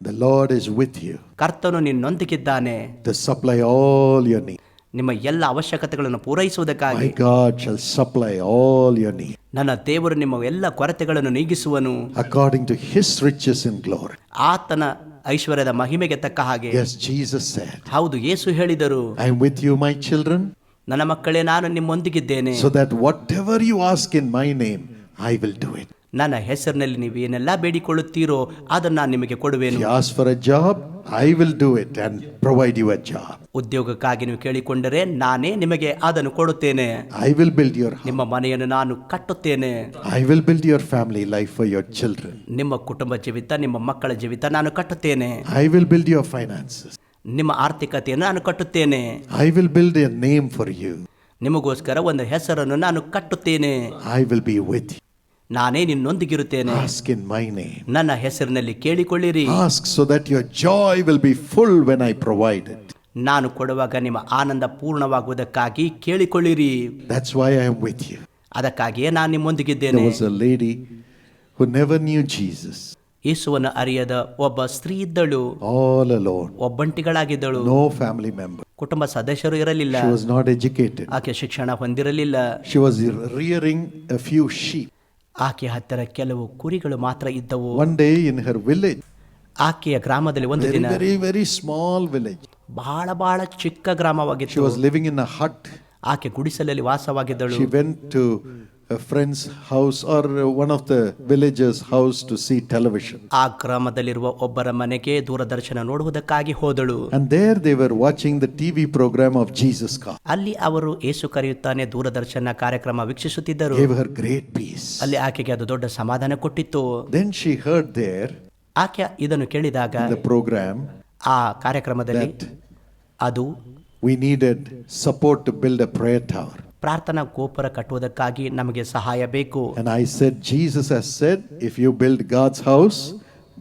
The Lord is with you ಕರ್ತನು ನಿನ್ನೊಂದಿಗಿದ್ದಾನೆ to supply all your needs. ನಿಮ್ಮ ಎಲ್ಲ ಅವಶ್ಯಕತೆಗಳನ್ನು ಪೂರೈಸುವುದಕ್ಕಾಗಿ My God shall supply all your needs ನನ್ನ ದೇವರು ನಿಮ್ಮ ಎಲ್ಲ ಕೊರತೆಗಳನ್ನು ನೀಗಿಸುವನು according to his riches in glory. ಆತನ ಐಶ್ವರ್ಯದ ಮಹಿಮೆಗೆ ತಕ್ಕ ಹಾಗೆ Yes, Jesus said, ಹೌದು ಯೇಸು ಹೇಳಿದರು I am with you, my children, ನನ್ನ ಮಕ್ಕಳೇ ನಾನು ನಿಮ್ಮೊಂದಿಗಿದ್ದೇನೆ so that whatever you ask in my name, I will do it. ನನ್ನ ಹೆಸರಿನಲ್ಲಿ ನೀವು ಏನೆಲ್ಲ ಬೇಡಿಕೊಳ್ಳುತ್ತೀರೋ ಅದನ್ನು ನಿಮಗೆ ಕೊಡುವೆನು. ಉದ್ಯೋಗಕ್ಕಾಗಿ ನೀವು ಕೇಳಿಕೊಂಡರೆ ನಾನೇ ನಿಮಗೆ ಅದನ್ನು ಕೊಡುತ್ತೇನೆ. ಐ ವಿಲ್ ಬಿಲ್ಡ್ ಯುವರ್ ನಿಮ್ಮ ಮನೆಯನ್ನು ನಾನು ಕಟ್ಟುತ್ತೇನೆ. I will build your family life for your children ನಿಮ್ಮ ಕುಟುಂಬ ಜೀವಿತ ನಿಮ್ಮ ಮಕ್ಕಳ ಜೀವಿತ ನಾನು ಕಟ್ಟುತ್ತೇನೆ. I will build your finance ನಿಮ್ಮ ಆರ್ಥಿಕತೆಯನ್ನು ನಾನು ಕಟ್ಟುತ್ತೇನೆ. I will build a name for you ನಿಮಗೋಸ್ಕರ ಒಂದು ಹೆಸರನ್ನು ನಾನು ಕಟ್ಟುತ್ತೇನೆ. I will be with you ನಾನೇ ನಿನ್ನೊಂದಿಗಿರುತ್ತೇನೆ Ask in my name. ನನ್ನ ಹೆಸರಿನಲ್ಲಿ ಕೇಳಿಕೊಳ್ಳಿರಿ Ask so that your joy will be full when I provide it. ನಾನು ಕೊಡುವಾಗ ನಿಮ್ಮ ಆನಂದ ಪೂರ್ಣವಾಗುವುದಕ್ಕಾಗಿ ಕೇಳಿಕೊಳ್ಳಿರಿ That's why I am with you. ಅದಕ್ಕಾಗಿಯೇ ನಾನು There ನಿಮ್ಮೊಂದಿಗಿದ್ದೇನೆ was a lady who never knew Jesus, ಯೇಸುವನ್ನು ಅರಿಯದ ಒಬ್ಬ ಸ್ತ್ರೀ ಇದ್ದಳು all alone, ಒಬ್ಬಂಟಿಗಳಾಗಿದ್ದಳು no family member. ಕುಟುಂಬ ಸದಸ್ಯರು ಇರಲಿಲ್ಲ She was not educated. ಆಕೆ ಶಿಕ್ಷಣ ಹೊಂದಿರಲಿಲ್ಲ She was rearing a few sheep. ಆಕೆಯ ಹತ್ತಿರ ಕೆಲವು ಕುರಿಗಳು ಮಾತ್ರ ಇದ್ದವು. One day in her village ಆಕೆಯ ಗ್ರಾಮದಲ್ಲಿ ಒಂದು ದಿನ ವೆರಿ ವೆರಿ ಸ್ಮಾಲ್ ವಿಲೇಜ್ ಬಹಳ ಬಹಳ ಚಿಕ್ಕ ಗ್ರಾಮವಾಗಿತ್ತು ಲಿವಿಂಗ್ ಇನ್ ಅ ಹಟ್ ಆಕೆ ಗುಡಿಸಲಲ್ಲಿ ವಾಸವಾಗಿದ್ದಳು. She a friend's house or one of the villagers' house to see television. ಆ ಗ್ರಾಮದಲ್ಲಿರುವ ಒಬ್ಬರ ಮನೆಗೆ ದೂರದರ್ಶನ ನೋಡುವುದಕ್ಕಾಗಿ ಹೋದಳು And there they were watching the TV program of Jesus God. ಅಲ್ಲಿ ಅವರು ಏಸು ಕರೆಯುತ್ತಾನೆ ದೂರದರ್ಶನ ಕಾರ್ಯಕ್ರಮ ವೀಕ್ಷಿಸುತ್ತಿದ್ದರು Gave her great peace. ಅಲ್ಲಿ ಆಕೆಗೆ ಅದು ದೊಡ್ಡ ಸಮಾಧಾನ ಕೊಟ್ಟಿತ್ತು Then she heard there ಆಕೆ ಇದನ್ನು ಕೇಳಿದಾಗ in the program ಆ ಕಾರ್ಯಕ್ರಮದಲ್ಲಿ that ಅದು we needed support to build a prayer tower. ಪ್ರಾರ್ಥನಾ ಗೋಪುರ ಕಟ್ಟುವುದಕ್ಕಾಗಿ ನಮಗೆ ಸಹಾಯ ಬೇಕು And I said, Jesus has said, if you build God's house,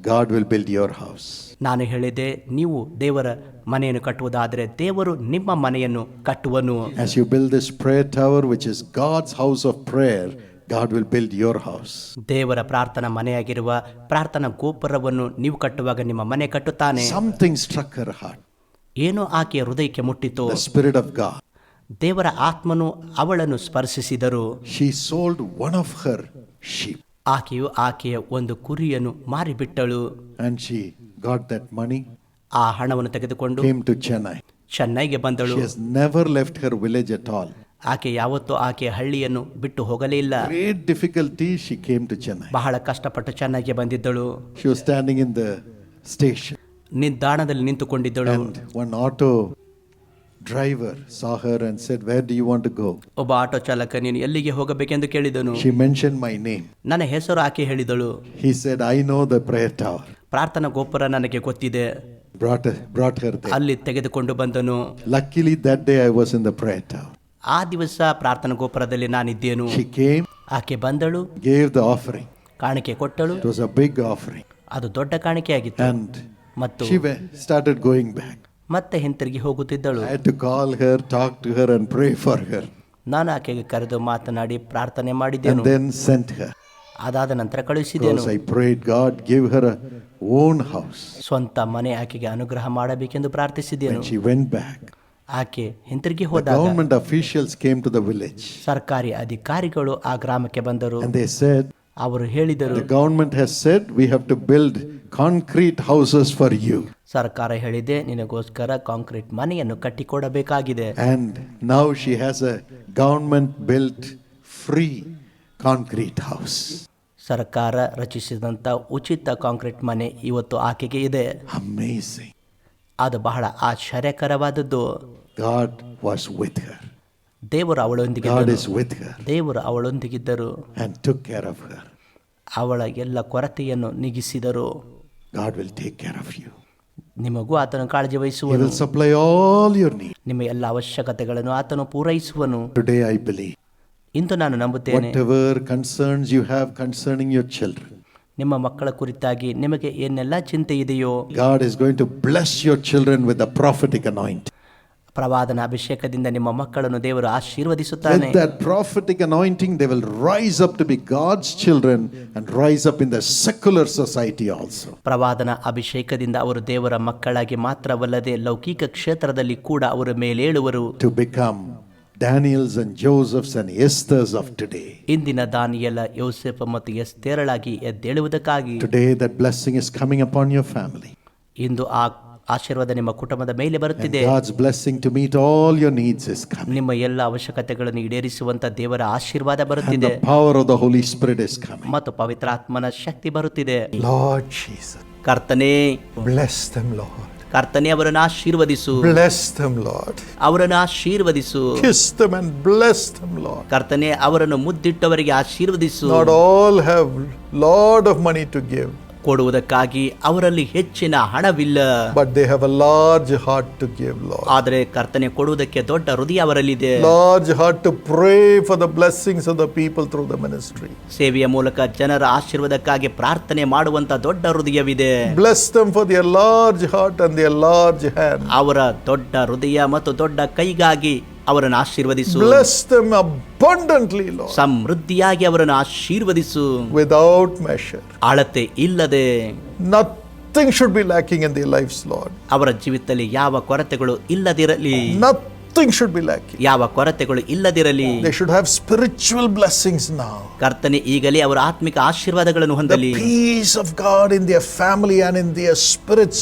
God will build your house. ನಾನು ಹೇಳಿದೆ ನೀವು ದೇವರ ಮನೆಯನ್ನು ಕಟ್ಟುವುದಾದರೆ ದೇವರು ನಿಮ್ಮ ಮನೆಯನ್ನು ಕಟ್ಟುವನು As you build this prayer tower, which is God's house of prayer, God will build your house. ದೇವರ ಪ್ರಾರ್ಥನಾ ಮನೆಯಾಗಿರುವ ಪ್ರಾರ್ಥನಾ ಗೋಪುರವನ್ನು ನೀವು ಕಟ್ಟುವಾಗ ನಿಮ್ಮ ಮನೆ ಕಟ್ಟುತ್ತಾನೆ Something struck her heart. ಏನೋ ಆಕೆಯ ಹೃದಯಕ್ಕೆ ಮುಟ್ಟಿತು ಸ್ಪಿರಿಟ್ ಆಫ್ ಗಾಡ್. ದೇವರ ಆತ್ಮನು ಅವಳನ್ನು ಸ್ಪರ್ಶಿಸಿದರು She sold one of her sheep ಆಕೆಯು ಆಕೆಯ ಒಂದು ಕುರಿಯನ್ನು ಮಾರಿಬಿಟ್ಟಳು and she got that money ಆ ಹಣವನ್ನು ತೆಗೆದುಕೊಂಡು came to Chennai. ಚೆನ್ನೈಗೆ ಬಂದಳು She has never left her village at all. ಆಕೆ ಯಾವತ್ತೂ ಆಕೆಯ ಹಳ್ಳಿಯನ್ನು ಬಿಟ್ಟು ಹೋಗಲೇ ಇಲ್ಲ Great difficulty, she came to Chennai. ಬಹಳ ಕಷ್ಟಪಟ್ಟು ಚೆನ್ನೈಗೆ ಬಂದಿದ್ದಳು she was standing in the station, ನಿಲ್ದಾಣದಲ್ಲಿ ನಿಂತುಕೊಂಡಿದ್ದಳು and auto driver saw her and said, Where do you want to go? ಒಬ್ಬ ಆಟೋ ಚಾಲಕ ನೀನು ಎಲ್ಲಿಗೆ ಹೋಗಬೇಕೆಂದು ಕೇಳಿದನು She mentioned my name. ನನ್ನ ಹೆಸರು ಆಕೆ ಹೇಳಿದಳು He said, I know the prayer tower. ಪ್ರಾರ್ಥನಾ ಗೋಪುರ ನನಗೆ ಗೊತ್ತಿದೆ Brought, brought her there. ಅಲ್ಲಿ ತೆಗೆದುಕೊಂಡು ಬಂದನು Luckily, that day I was in the prayer tower. ಆ ದಿವಸ ಪ್ರಾರ್ಥನಾ ಗೋಪುರದಲ್ಲಿ ನಾನಿದ್ದೇನು She came, ಆಕೆ ಬಂದಳು gave the offering. ಕಾಣಿಕೆ ಕೊಟ್ಟಳು It was a big offering. ಅದು ದೊಡ್ಡ ಕಾಣಿಕೆಯಾಗಿತ್ತು And ಮತ್ತು ಸ್ಟಾರ್ಟೆಡ್ ಗೋಯಿಂಗ್ ಬ್ಯಾಕ್ ಮತ್ತೆ ಹಿಂತಿರುಗಿ ಹೋಗುತ್ತಿದ್ದಳು. I to call her talk to her and pray for her ನಾನು ಆಕೆಗೆ ಕರೆದು ಮಾತನಾಡಿ ಪ್ರಾರ್ಥನೆ ಮಾಡಿದೆನು. Then sent her. ಅದಾದ ನಂತರ ಕಳುಹಿಸಿದೆನು. I prayed God give her own house ಸ್ವಂತ ಮನೆ ಆಕೆಗೆ ಅನುಗ್ರಹ ಮಾಡಬೇಕೆಂದು ಪ್ರಾರ್ಥಿಸಿದೆನು. ಶಿ ವೆಂಟ್ ಬ್ಯಾಕ್ ಆಕೆ ಹಿಂತಿರುಗಿ ಹೋದಾಗ government officials came to the village ಸರ್ಕಾರಿ ಅಧಿಕಾರಿಗಳು ಆ ಗ್ರಾಮಕ್ಕೆ ಬಂದರು. ಅಂಡ್ ದೇ ಸೆಡ್ ಅವರು ಹೇಳಿದರು The government has said we have to build concrete houses for you. ಸರ್ಕಾರ ಹೇಳಿದೆ ನಿನಗೋಸ್ಕರ ಕಾಂಕ್ರೀಟ್ ಮನೆಯನ್ನು ಕಟ್ಟಿಕೊಡಬೇಕಾಗಿದೆ And now she has a government built free concrete house. ಸರ್ಕಾರ ರಚಿಸಿದಂಥ ಉಚಿತ ಕಾಂಕ್ರೀಟ್ ಮನೆ ಇವತ್ತು ಆಕೆಗೆ ಇದೆ Amazing. ಅದು ಬಹಳ ಆಶ್ಚರ್ಯಕರವಾದದ್ದು God was with her. ದೇವರು ಅವಳೊಂದಿಗೆ God is with her ದೇವರು ಅವಳೊಂದಿಗಿದ್ದರು and took care of her. ಅವಳ ಎಲ್ಲ ಕೊರತೆಯನ್ನು ನೀಗಿಸಿದರು God will take care of you. ನಿಮಗೂ ಆತನು ಕಾಳಜಿ He ವಹಿಸುವನು will supply all your needs. ನಿಮ್ಮ ಎಲ್ಲ ಅವಶ್ಯಕತೆಗಳನ್ನು ಆತನು ಪೂರೈಸುವನು Today I believe ಇಂದು ನಾನು ನಂಬುತ್ತೇನೆ whatever concerns you have concerning your children, ನಿಮ್ಮ ಮಕ್ಕಳ ಕುರಿತಾಗಿ ನಿಮಗೆ ಏನೆಲ್ಲ ಚಿಂತೆ ಇದೆಯೋ God is going to bless your children with the prophetic anointing. ಪ್ರವಾದನ ಅಭಿಷೇಕದಿಂದ ನಿಮ್ಮ ಮಕ್ಕಳನ್ನು ದೇವರು ಆಶೀರ್ವದಿಸುತ್ತಾನೆ. That prophetic anointing they will rise up to be God's children rise up in the secular society also ಪ್ರವಾದನ ಅಭಿಷೇಕದಿಂದ ಅವರು ದೇವರ ಮಕ್ಕಳಾಗಿ ಮಾತ್ರವಲ್ಲದೆ ಲೌಕಿಕ ಕ್ಷೇತ್ರದಲ್ಲಿ ಕೂಡ ಅವರ ಮೇಲೇಳುವರು. To become Daniels and Josephs and Esthers of today ಇಂದಿನ ದಾನಿಯಲ ಯೋಸೆಫ್ ಮತ್ತು ಎಸ್ತೇರಳಾಗಿ ಎದ್ದೇಳುವುದಕ್ಕಾಗಿ. Today that blessing is coming upon your family ಇಂದು ಆ ಆಶೀರ್ವಾದ ನಿಮ್ಮ ಕುಟುಂಬದ ಮೇಲೆ And ಬರುತ್ತಿದೆ God's blessing to meet all your needs is coming. ನಿಮ್ಮ ಎಲ್ಲ ಅವಶ್ಯಕತೆಗಳನ್ನು ಈಡೇರಿಸುವಂತ ದೇವರ ಆಶೀರ್ವಾದ And ಬರುತ್ತಿದೆ the power of the Holy Spirit is coming. ಮತ್ತು ಪವಿತ್ರಾತ್ಮನ ಶಕ್ತಿ ಬರುತ್ತಿದೆ Lord Jesus, ಕರ್ತನೇ bless them, Lord. ಕರ್ತನೇ ಅವರನ್ನು ಆಶೀರ್ವದಿಸು Bless them, Lord. ಅವರನ್ನು ಆಶೀರ್ವದಿಸು Kiss them and bless them, Lord. ಕರ್ತನೆ ಅವರನ್ನು ಮುದ್ದಿಟ್ಟವರಿಗೆ ಆಶೀರ್ವದಿಸು Not all have lot of money to give, ಕೊಡುವುದಕ್ಕಾಗಿ ಅವರಲ್ಲಿ ಹೆಚ್ಚಿನ ಹಣವಿಲ್ಲ. But they have a large ಆದರೆ ಕರ್ತನೆ ಕೊಡುವುದಕ್ಕೆ ದೊಡ್ಡ ಹೃದಯ ಅವರಲ್ಲಿದೆ. Large heart to pray for the blessings of the people through the ministry ಸೇವೆಯ ಮೂಲಕ ಜನರ ಆಶೀರ್ವಾದಕ್ಕಾಗಿ ಪ್ರಾರ್ಥನೆ ಮಾಡುವಂತ ದೊಡ್ಡ ಹೃದಯವಿದೆ. Bless them for the large heart and the large hand ಅವರ ದೊಡ್ಡ ಹೃದಯ ಮತ್ತು ದೊಡ್ಡ ಕೈಗಾಗಿ ಅವರನ್ನು ಆಶೀರ್ವದಿಸು Bless them abundantly, Lord, ಸಮೃದ್ಧಿಯಾಗಿ ಅವರನ್ನು ಆಶೀರ್ವದಿಸು without ಮೆಷರ್ ಅಳತೆ ಇಲ್ಲದೆ Nothing should be lacking in their lives, Lord. ಅವರ ಜೀವಿತದಲ್ಲಿ ಯಾವ ಕೊರತೆಗಳು ಇಲ್ಲದಿರಲಿ Nothing should be lacking. ಯಾವ ಕೊರತೆಗಳು ಇಲ್ಲದಿರಲಿ They should have spiritual blessings now. ಕರ್ತನೆ ಈಗಲೇ ಅವರ ಆತ್ಮಿಕ ಆಶೀರ್ವಾದಗಳನ್ನು The ಹೊಂದಲಿ peace of God in their family and in their spirits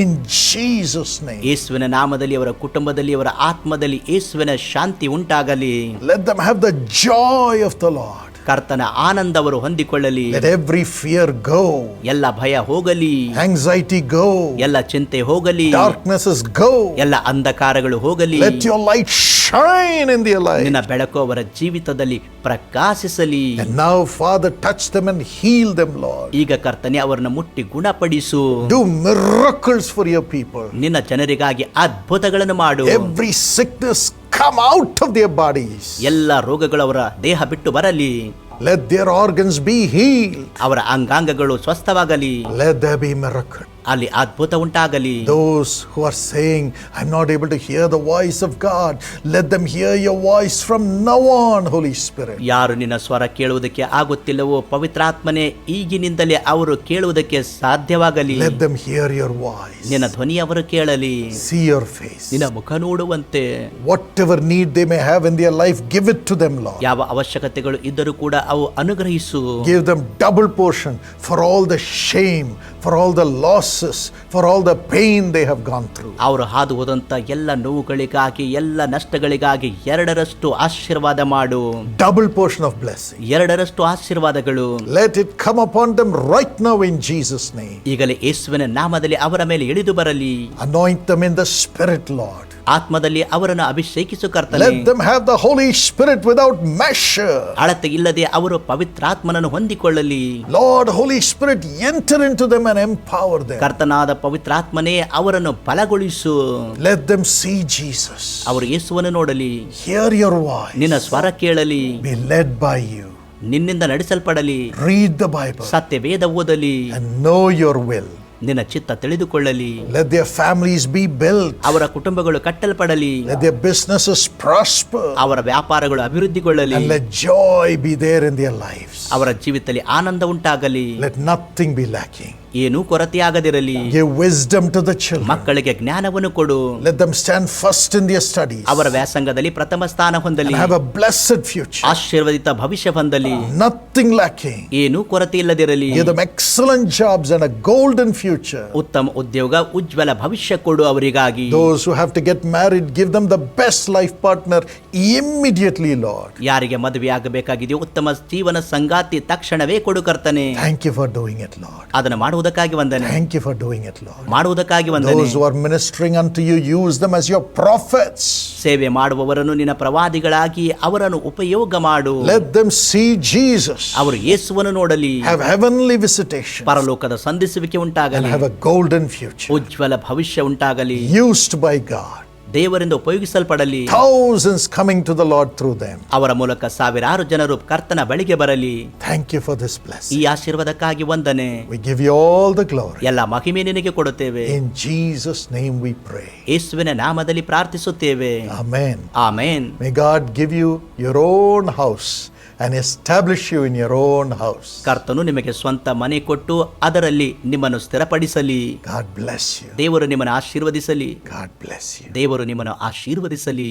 in Jesus' name. ಯೇಸುವಿನ ನಾಮದಲ್ಲಿ ಅವರ ಕುಟುಂಬದಲ್ಲಿ ಅವರ ಆತ್ಮದಲ್ಲಿ ಯೇಸುವಿನ ಶಾಂತಿ ಉಂಟಾಗಲಿ Let them have the joy of the Lord. ಕರ್ತನ ಆನಂದವರು ಹೊಂದಿಕೊಳ್ಳಲಿ. ಎವ್ರಿ ಫಿಯರ್ ಗೋ go, ಎಲ್ಲ ಭಯ ಹೋಗಲಿ. ಆಂಗ್ಸೈಟಿ ಗೋ ಎಲ್ಲ ಚಿಂತೆ ಹೋಗಲಿ. ಡಾರ್ಕ್ನೆಸ್ ಗೋ ಎಲ್ಲ ಅಂಧಕಾರಗಳು ಹೋಗಲಿ. Let your light shine in their ನಿನ್ನ. ಬೆಳಕು ಅವರ ಜೀವಿತದಲ್ಲಿ ಪ್ರಕಾಶಿಸಲಿ. And father touch touch them heal heal them, Lord. ಈಗ ಕರ್ತನೆ ಅವರನ್ನು ಮುಟ್ಟಿ ಗುಣಪಡಿಸು. Do miracles for your people ನಿನ್ನ ಜನರಿಗಾಗಿ ಅದ್ಭುತಗಳನ್ನು ಮಾಡು. Every sickness come out of their bodies. ಎಲ್ಲ ರೋಗಗಳು ಅವರ ದೇಹ ಬಿಟ್ಟು ಬರಲಿ Let their organs be healed. ಅವರ ಅಂಗಾಂಗಗಳು ಸ್ವಸ್ಥವಾಗಲಿ Let there be miracle. ಅಲ್ಲಿ ಅದ್ಭುತ ಉಂಟಾಗಲಿ. Those who are saying I'm not able to hear the voice of God let them hear your voice from now on Holy Spirit ಯಾರು ನಿನ್ನ ಸ್ವರ ಕೇಳುವುದಕ್ಕೆ ಆಗುತ್ತಿಲ್ಲವೋ ಪವಿತ್ರಾತ್ಮನೇ ಈಗಿನಿಂದಲೇ ಅವರು ಕೇಳುವುದಕ್ಕೆ ಸಾಧ್ಯವಾಗಲಿ. Let them hear your voice ನಿನ್ನ ಧ್ವನಿ ಅವರು ಕೇಳಲಿ. ಸಿ ಯುವರ್ ಫೇಸ್ ನಿನ್ನ ಮುಖ ನೋಡುವಂತೆ. Whatever need they may have in their life give it to them Lord ಯಾವ ಅವಶ್ಯಕತೆಗಳು ಇದ್ದರೂ ಕೂಡ ಅವು ಅನುಗ್ರಹಿಸು. Give them double portion for all the shame for all the losses for all the pain they have gone through ಅವರು ಹಾದು ಹೋದಂಥ ಎಲ್ಲ ನೋವುಗಳಿಗಾಗಿ ಎಲ್ಲ ನಷ್ಟಗಳಿಗಾಗಿ ಎರಡರಷ್ಟು ಆಶೀರ್ವಾದ ಮಾಡು. ಡಬಲ್ ಪೋರ್ಷನ್ ಆಫ್ ಬ್ಲೆಸ್ ಎರಡರಷ್ಟು ಆಶೀರ್ವಾದಗಳು. Let it come upon them right now in Jesus name. ಈಗಲೇ ಯೇಸುವಿನ ನಾಮದಲ್ಲಿ ಅವರ ಮೇಲೆ ಇಳಿದು ಬರಲಿ. Anoint them in the spirit Lord. ಆತ್ಮದಲ್ಲಿ ಅವರನ್ನು ಅಭಿಷೇಕಿಸು ಕರ್ತಾರೆ ಅಳತೆ ಇಲ್ಲದೆ ಅವರು ಪವಿತ್ರಾತ್ಮನನ್ನು ಹೊಂದಿಕೊಳ್ಳಲಿ. Lord Holy Spirit enter into them empower they ಕರ್ತನಾದ ಪವಿತ್ರಾತ್ಮನೇ ಅವರನ್ನು ಬಲಗೊಳಿಸು. ಲೆಟ್ ದಮ್ ಜೀಸಸ್ ಅವರು ಯೇಸುವನ್ನು ನೋಡಲಿ. ಹಿಯರ್ ಯುವರ್ ವಾಯ್ ನಿನ್ನ ಸ್ವರ ಕೇಳಲಿ. ಬಿ ಲೆಡ್ ಬೈ ಯು ನಿನ್ನಿಂದ ನಡೆಸಲ್ಪಡಲಿ. ರೀಡ್ ದ ಬೈಬಲ್ ಸತ್ಯ ವೇದ ಓದಲಿ ನೋ ಯುವರ್ ವಿಲ್ ನಿನ್ನ ಚಿತ್ತ ತಿಳಿದುಕೊಳ್ಳಲಿ Let their families be built. ಅವರ ಕುಟುಂಬಗಳು ಕಟ್ಟಲ್ಪಡಲಿ Let their businesses prosper. ಅವರ ವ್ಯಾಪಾರಗಳು ಅಭಿವೃದ್ಧಿಗೊಳ್ಳಲಿ And let joy be there in their lives. ಅವರ ಜೀವಿತದಲ್ಲಿ ಆನಂದ ಉಂಟಾಗಲಿ Let nothing be lacking. ಏನೂ ಕೊರತೆಯಾಗದಿರಲಿ Give wisdom to the children. ಮಕ್ಕಳಿಗೆ ಜ್ಞಾನವನ್ನು ಕೊಡು Let them stand first in their studies ಅವರ ವ್ಯಾಸಂಗದಲ್ಲಿ ಪ್ರಥಮ ಸ್ಥಾನ ಹೊಂದಲಿ and have a blessed future. ಆಶೀರ್ವದಿತ ಭವಿಷ್ಯ ಹೊಂದಲಿ Nothing lacking. ಏನೂ ಕೊರತೆ ಇಲ್ಲದಿರಲಿ Give them excellent jobs and a golden future. ಉತ್ತಮ ಉದ್ಯೋಗ ಉಜ್ವಲ ಭವಿಷ್ಯ ಕೊಡು ಅವರಿಗಾಗಿ Those who have to get married, give them the best life partner immediately, Lord. ಯಾರಿಗೆ ಮದುವೆ ಆಗಬೇಕಾಗಿದೆಯೋ ಉತ್ತಮ ಜೀವನ ಸಂಗಾತಿ ತಕ್ಷಣವೇ ಕೊಡು ಕರ್ತನೆ Thank you for doing it, Lord. ಅದನ್ನು ಮಾಡುವುದಕ್ಕಾಗಿ ವಂದನೆ Thank you for doing it, Lord. ಮಾಡುವುದಕ್ಕಾಗಿ ವಂದನೆ Those who are ministering unto you, use them as your prophets. ಸೇವೆ ಮಾಡುವವರನ್ನು ನಿನ್ನ ಪ್ರವಾದಿಗಳಾಗಿ ಅವರನ್ನು ಉಪಯೋಗ ಮಾಡು Let them see Jesus, ಅವರು ಯೇಸುವನ್ನು ನೋಡಲಿ have heavenly visitation, ಪರಲೋಕದ ಸಂಧಿಸುವಿಕೆ and ಉಂಟಾಗಲಿ have a golden future. ಉಜ್ವಲ ಭವಿಷ್ಯ ಉಂಟಾಗಲಿ Used by God ದೇವರಿಂದ ಉಪಯೋಗಿಸಲ್ಪಡಲಿ Thousands coming to the Lord through them. ಅವರ ಮೂಲಕ ಸಾವಿರಾರು ಜನರು ಕರ್ತನ ಬಳಿಗೆ ಬರಲಿ Thank you for this blessing. ಈ ಆಶೀರ್ವಾದಕ್ಕಾಗಿ ವಂದನೆ We give you all the glory. ಎಲ್ಲ ಮಹಿಮೆ ನಿನಗೆ ಕೊಡುತ್ತೇವೆ In Jesus' name we pray. ಯೇಸುವಿನ ನಾಮದಲ್ಲಿ ಪ್ರಾರ್ಥಿಸುತ್ತೇವೆ Amen. Amen May God give you your own house and establish you in your own house ಕರ್ತನು ನಿಮಗೆ ಸ್ವಂತ ಮನೆ ಕೊಟ್ಟು ಅದರಲ್ಲಿ ನಿಮ್ಮನ್ನು ಸ್ಥಿರಪಡಿಸಲಿ God bless you. ದೇವರು ನಿಮ್ಮನ್ನು ಆಶೀರ್ವದಿಸಲಿ God bless you. ದೇವರು ನಿಮ್ಮನ್ನು ಆಶೀರ್ವದಿಸಲಿ